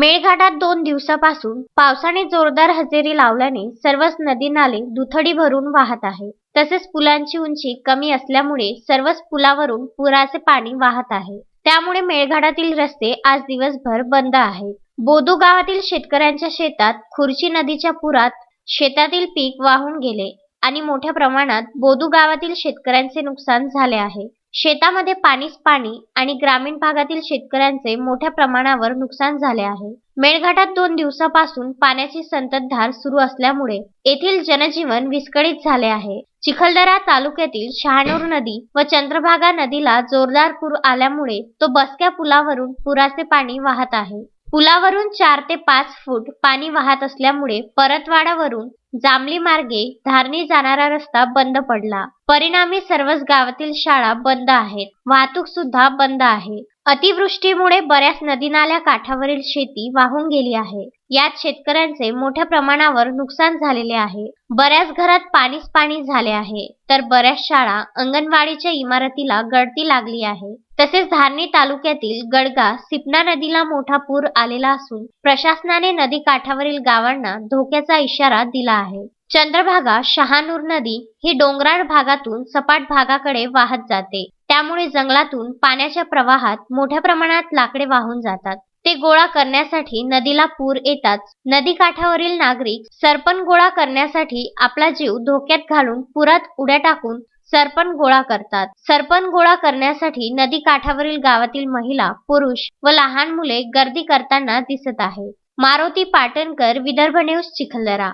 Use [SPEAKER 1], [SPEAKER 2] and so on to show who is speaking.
[SPEAKER 1] मेळघाटात दोन दिवसापासून पावसाने जोरदार हजेरी लावल्याने सर्वच नदी नाले दुथडी भरून वाहत आहे. तसेच पुलांची उंची कमी असल्यामुळे सर्वच पुलावरून पुराचे पाणी वाहत आहे. त्यामुळे मेळघाटातील रस्ते आज दिवसभर बंद आहेत. बोदू गावातील शेतकऱ्यांच्या शेतात खुर्ची नदीच्या पुरात शेतातील पीक वाहून गेले आणि मोठ्या प्रमाणात बोदू गावातील शेतकऱ्यांचे नुकसान झाले आहे. शेतामध्ये पाणीच पाणी आणि ग्रामीण भागातील शेतकऱ्यांचे मोठ्या प्रमाणावर नुकसान झाले आहे. मेळघाटात दोन दिवसापासून पाण्याची संततधार सुरू असल्यामुळे येथील जनजीवन विस्कळीत झाले आहे. चिखलदरा तालुक्यातील शहानूर नदी व चंद्रभागा नदीला जोरदार पूर आल्यामुळे तो बसक्या पुलावरून पुराचे पाणी वाहत आहे. पुलावरून चार ते पाच फूट पाणी वाहत असल्यामुळे परतवाडावरून जांभली मार्गे धारणी जाणारा रस्ता बंद पडला. परिणामी सर्वच गावातील शाळा बंद आहेत. वाहतूक सुद्धा बंद आहे. अतिवृष्टीमुळे बऱ्याच नदी नाल्या काठावरील शेती वाहून गेली आहे. यात शेतकऱ्यांचे मोठ्या प्रमाणावर नुकसान झालेले आहे. बऱ्याच घरात पाणीच पाणी झाले आहे. तर बऱ्याच शाळा अंगणवाडीच्या इमारतीला गळती लागली आहे. तसेच धारणी तालुक्यातील गडगा सिपना नदीला मोठा पूर आलेला असून प्रशासनाने नदी काठावरील गावांना धोक्याचा इशारा दिला आहे. चंद्रभागा शहानूर नदी ही डोंगराळ भागातून सपाट भागाकडे वाहत जाते. त्यामुळे जंगलातून पाण्याच्या प्रवाहात मोठ्या प्रमाणात लाकडे वाहून जातात. ते गोळा करण्यासाठी नदीला पूर येताच नदी काठावरील नागरिक सरपण गोळा करण्यासाठी आपला जीव धोक्यात घालून पुरात उड्या टाकून सरपण गोळा करतात. सरपण गोळा करण्यासाठी नदी काठावरील गावातील महिला पुरुष व लहान मुले गर्दी करताना दिसत आहे मारुती पाटणकर विदर्भ न्यूज चिखलदरा.